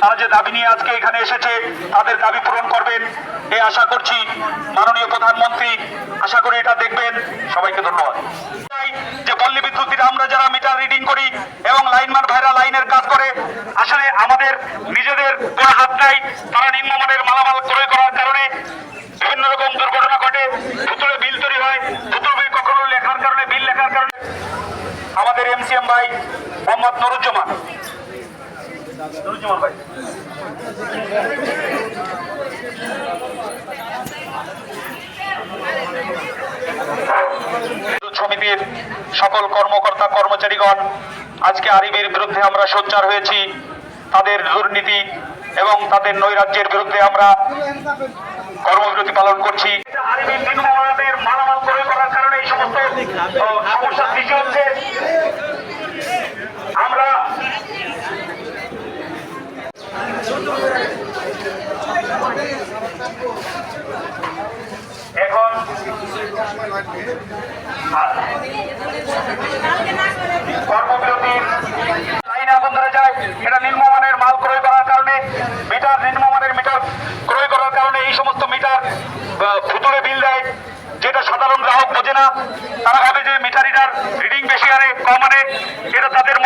তারা যে দাবি নিয়ে আজকে এখানে এসেছে, তাদের দাবি পূরণ করবেন এই আশা করছি মাননীয় প্রধানমন্ত্রী, আশা করি এটা দেখবেন, সবাইকে ধন্যবাদ। যে পল্লী বিদ্যুৎ দিনে আমরা যারা মিটার রিডিং করি এবং লাইনম্যান ভাইরা লাইনের কাজ করে, আসলে আমাদের নিজেদের কোনো হাত নাই, তারা নিম্নমানের মালামাল ক্রয় করার কারণে বিভিন্ন রকম দুর্ঘটনা ঘটে ভুতুরে বিল তৈরি হয় ভুতুরে বিল কখনো লেখার কারণে, বিল লেখার কারণে। আমাদের এমসিএম ভাই মোহাম্মদ নুরুজ্জামান সমিতির সকল কর্মকর্তা, কর্মচারীগণ, আজকে আরিবের বিরুদ্ধে আমরা সোচ্চার হয়েছি। তাদের দুর্নীতি এবং তাদের নৈরাজ্যের বিরুদ্ধে আমরা কর্মবিরতি পালন করছি। মালামাল করার কারণে এই সমস্ত সমস্যা এখন ধরে যায়। এটা নিম্নমানের মাল ক্রয় করার কারণে, মিটার, নিম্নমানের মিটার ক্রয় করার কারণে এই সমস্ত মিটার ভুতুরে বিল দেয়, যেটা সাধারণ গ্রাহক বোঝে না। তারা ভাবে যে মিটার রিডার রিডিং বেশি আনে কম আনে এটা তাদের